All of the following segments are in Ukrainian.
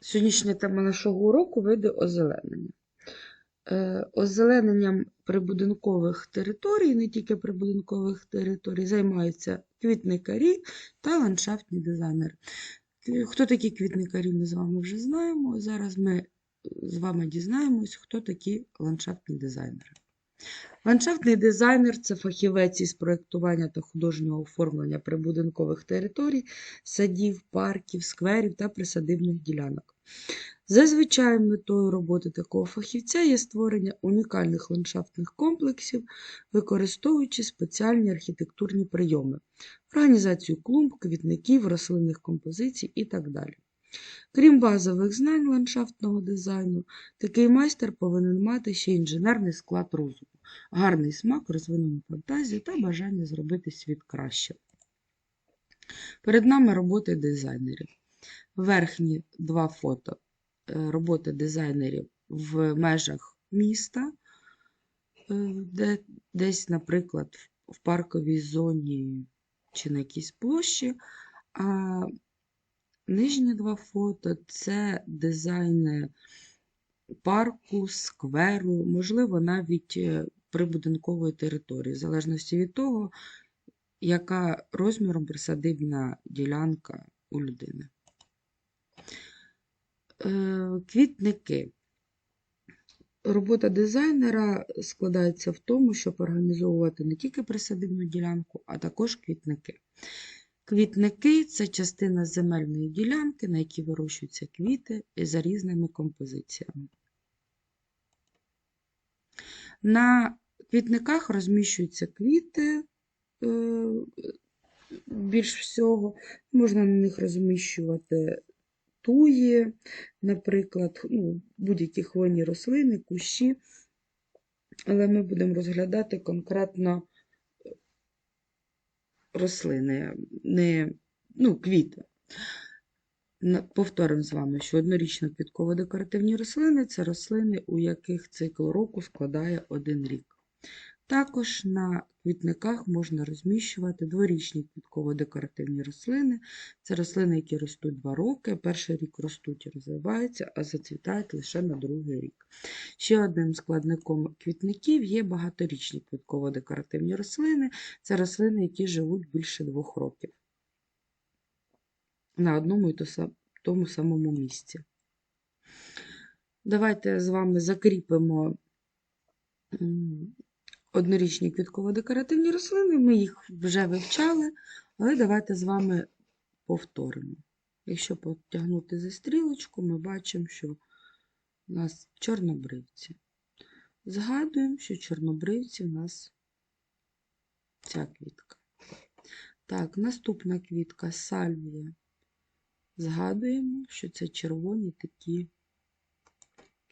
Сьогоднішня тема нашого уроку види озеленення. Е, Озелененням прибудинкових територій, не тільки прибудинкових територій, займаються квітникарі та ландшафтні дизайнери. Хто такі квітникарі, ми з вами вже знаємо. Зараз ми з вами дізнаємось, хто такі ландшафтні дизайнери. Ландшафтний дизайнер це фахівець із проєктування та художнього оформлення прибудинкових територій, садів, парків, скверів та присадибних ділянок. Зазвичай метою роботи такого фахівця є створення унікальних ландшафтних комплексів, використовуючи спеціальні архітектурні прийоми, організацію клумб, квітників, рослинних композицій і так далі. Крім базових знань ландшафтного дизайну, такий майстер повинен мати ще інженерний склад розуму, гарний смак, розвинену фантазію та бажання зробити світ краще. Перед нами роботи дизайнерів. Верхні два фото е, роботи дизайнерів в межах міста, е, де десь, наприклад, в парковій зоні чи на якійсь площі. А нижні два фото це дизайни парку, скверу, можливо, навіть е, прибудинкової території, в залежності від того, яка розміром присадибна ділянка у людини. Е, Квітники. Робота дизайнера складається в тому, щоб організовувати не тільки присадибну ділянку, а також квітники. Квітники це частина земельної ділянки, на якій вирощуються квіти за різними композиціями. На квітниках розміщуються квіти е, більш всього. Можна на них розміщувати туї, наприклад, ну, будь-які хвойні рослини, кущі. Але ми будемо розглядати конкретно рослини, не ну, квіти. Повторимо з вами, що однорічно квітково-декоративні рослини це рослини, у яких цикл року складає один рік. Також на квітниках можна розміщувати дворічні квітково-декоративні рослини. Це рослини, які ростуть два роки. Перший рік ростуть і розвиваються, а зацвітають лише на другий рік. Ще одним складником квітників є багаторічні квітково-декоративні рослини. Це рослини, які живуть більше двох років на одному і тому самому місці. Давайте з вами закріпимо однорічні квітково-декоративні рослини. Ми їх вже вивчали, але давайте з вами повторимо. Якщо потягнути за стрілочку, ми бачимо, що у нас чорнобривці. Згадуємо, що чорнобривці у нас ця квітка. Так, наступна квітка сальвія. Згадуємо, що це червоні такі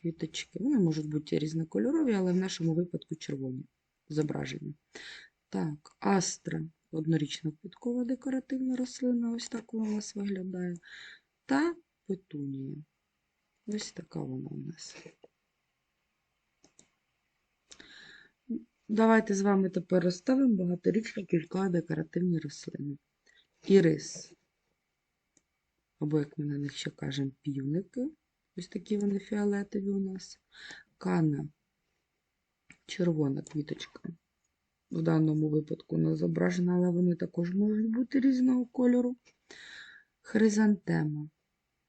квіточки. Вони можуть бути різнокольорові, але в нашому випадку червоні зображені. Так, астра однорічна квіткова декоративна рослина, ось так вона у нас виглядає. Та петунія. Ось така вона у нас. Давайте з вами тепер розставимо багаторічні квіткові декоративні рослини. Ірис або, як ми на них ще кажемо, півники. Ось такі вони фіолетові у нас. Кана, червона квіточка. В даному випадку не зображена, але вони також можуть бути різного кольору. Хризантема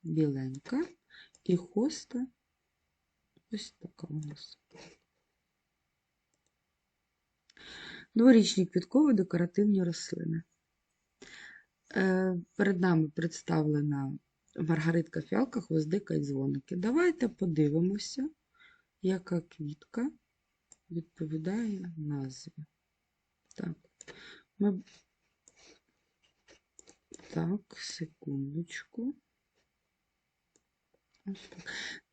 біленька. І хоста ось така у нас. Дворічні квіткові декоративні рослини. Е, Перед нами представлена маргаритка фіалка, гвоздика і дзвоники. Давайте подивимося, яка квітка відповідає назві. Так, ми... так, секундочку. Так.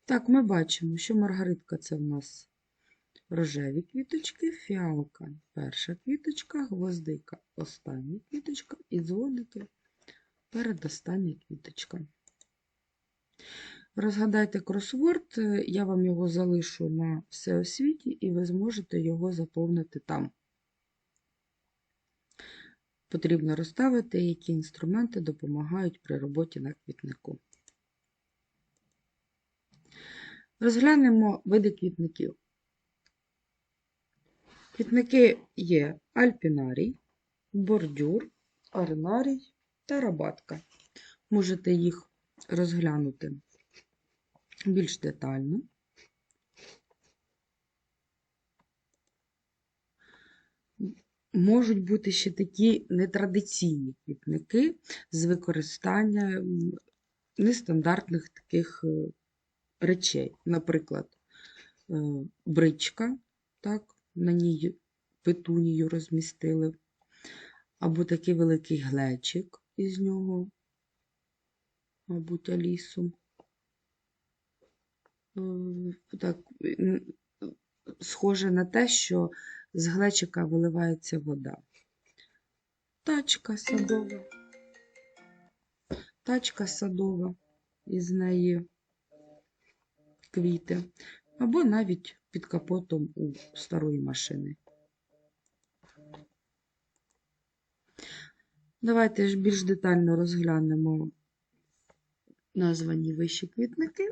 так, ми бачимо, що маргаритка це в нас рожеві квіточки, фіалка перша квіточка, гвоздика остання квіточка і дзвоники передостання квіточка. Розгадайте кросворд, е, я вам його залишу на всеосвіті, і ви зможете його заповнити там. Потрібно розставити, які інструменти допомагають при роботі на квітнику. Розглянемо види квітників. Квітники є альпінарій, бордюр, аренарій та рабатка. Можете їх розглянути більш детально. Можуть бути ще такі нетрадиційні квітники з використанням нестандартних таких е, речей. Наприклад, е, бричка, так, на ній петунію розмістили, або такий великий глечик із нього, мабуть, алісу. Так, схоже на те, що з глечика виливається вода. Тачка садова. Тачка садова, із неї квіти. Або навіть під капотом у старої машини. Давайте ж більш детально розглянемо названі вищі квітники.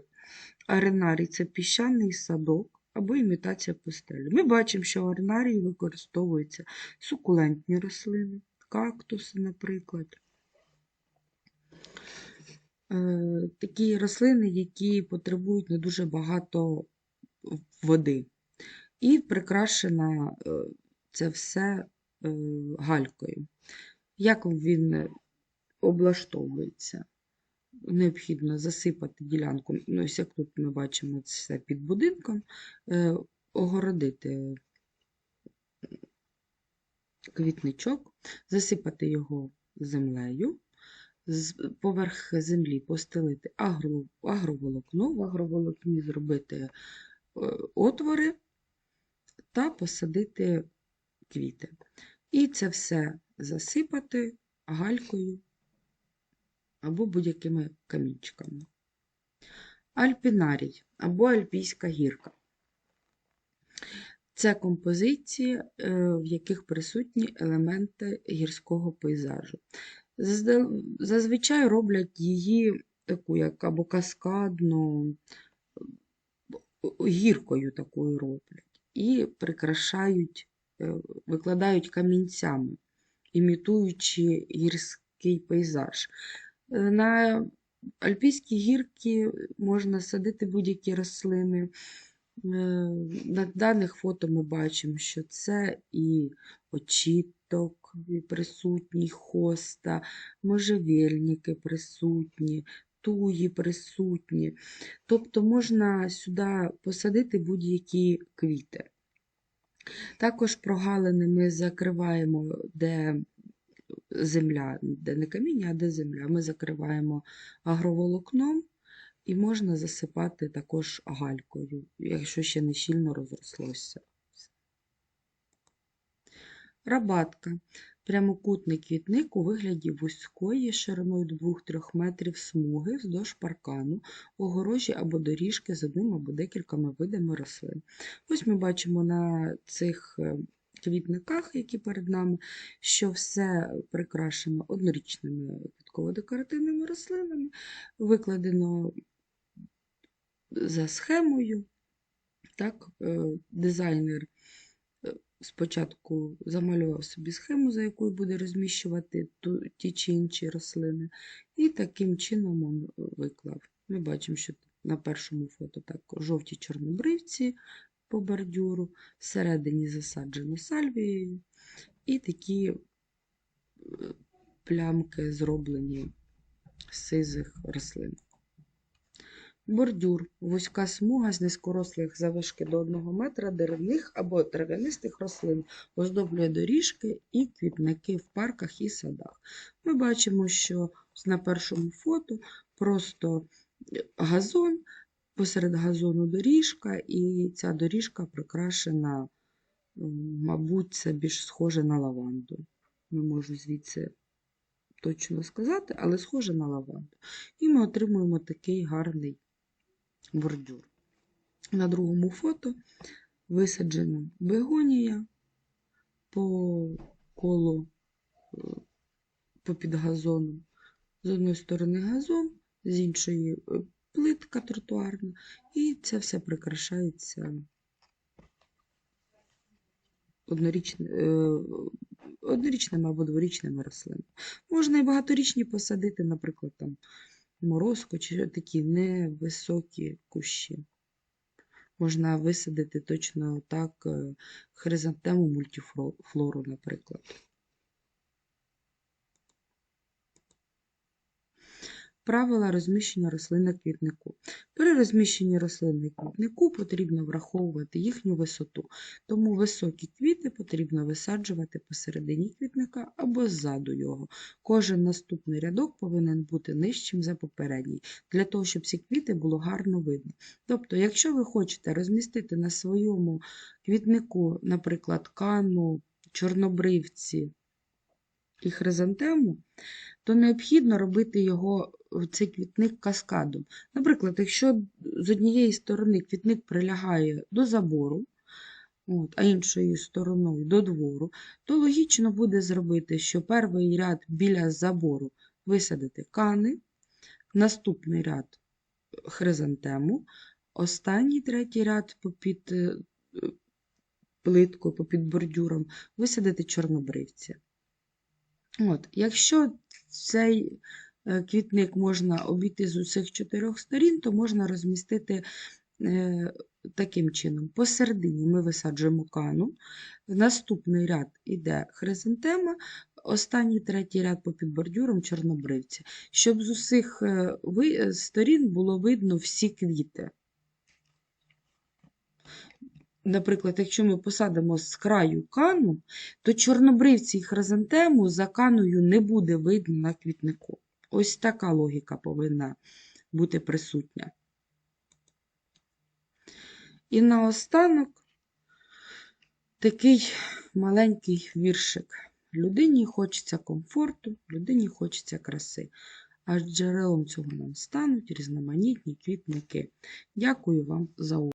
Аренарій це піщаний садок або імітація пустелі. Ми бачимо, що в аренарії використовуються сукулентні рослини, кактуси, наприклад. Е, Такі рослини, які потребують не дуже багато води. І прикрашена е, це все е, галькою. Як він облаштовується? Необхідно засипати ділянку, ну, ось як тут ми бачимо це під будинком, е, огородити квітничок, засипати його землею, поверх землі постелити агро, агроволокно, в агроволокні зробити е, отвори та посадити квіти. І це все засипати галькою або будь-якими камінчиками. Альпінарій або альпійська гірка. Це композиції, е, в яких присутні елементи гірського пейзажу. Зазвичай роблять її таку, як або каскадну, гіркою такою роблять. І прикрашають, е, викладають камінцями, імітуючи гірський пейзаж. Е, На альпійські гірки можна садити будь-які рослини. Е, На даних фото ми бачимо, що це і очіток присутній, хоста, можжевельники присутні, туї присутні. Тобто можна сюди посадити будь-які квіти. Також прогалини ми закриваємо, де земля, де не каміння, а де земля. Ми закриваємо агроволокном і можна засипати також галькою, якщо ще не щільно розрослося. Рабатка. Прямокутний квітник у вигляді вузької шириною 2-3 метрів смуги вздовж паркану, огорожі або доріжки з одним або декількома видами рослин. Ось ми бачимо на цих е, квітниках, які перед нами, що все прикрашено однорічними квітково-декоративними рослинами, викладено за схемою. Так, е, дизайнер е, спочатку замалював собі схему, за якою буде розміщувати ті чи інші рослини, і таким чином він виклав. Ми бачимо, що на першому фото так жовті чорнобривці по бордюру, всередині засаджено сальвією, і такі е, плямки зроблені з сизих рослин. Бордюр – вузька смуга з низькорослих завишки до 1 метра деревних або трав'янистих рослин, оздоблює доріжки і квітники в парках і садах. Ми бачимо, що на першому фото просто газон, посеред газону доріжка, і ця доріжка прикрашена, мабуть, це більш схоже на лаванду. Не можу звідси точно сказати, але схоже на лаванду. І ми отримуємо такий гарний бордюр. На другому фото висаджена бегонія по колу е, попід газоном. З одної сторони газон, з іншої е, плитка тротуарна, і це все прикрашається однорічними, однорічними або дворічними рослинами. Можна і багаторічні посадити, наприклад, там морозку чи такі невисокі кущі. Можна висадити точно так е, хризантему мультифлору, наприклад. Правила розміщення рослин на квітнику. При розміщенні рослин на квітнику потрібно враховувати їхню висоту, тому високі квіти потрібно висаджувати посередині квітника або ззаду його. Кожен наступний рядок повинен бути нижчим за попередній, для того, щоб ці квіти було гарно видно. Тобто, якщо ви хочете розмістити на своєму квітнику, наприклад, кану, чорнобривці і хризантему, то необхідно робити його цей квітник каскадом. Наприклад, якщо з однієї сторони квітник прилягає до забору, от, а іншою стороною до двору, то логічно буде зробити, що перший ряд біля забору висадити кани, наступний ряд хризантему, останній третій ряд попід е, плиткою, попід бордюром висадити чорнобривці. От, Якщо цей квітник можна обійти з усіх чотирьох сторін, то можна розмістити е, таким чином. Посередині ми висаджуємо кану, наступний ряд йде хризантема, останній третій ряд попід бордюром чорнобривці, щоб з усіх е, сторін було видно всі квіти. Наприклад, якщо ми посадимо з краю кану, то чорнобривці і хризантему за каною не буде видно на квітнику. Ось така логіка повинна бути присутня. І наостанок такий маленький віршик. Людині хочеться комфорту, людині хочеться краси. А джерелом цього нам стануть різноманітні квітники. Дякую вам за увагу.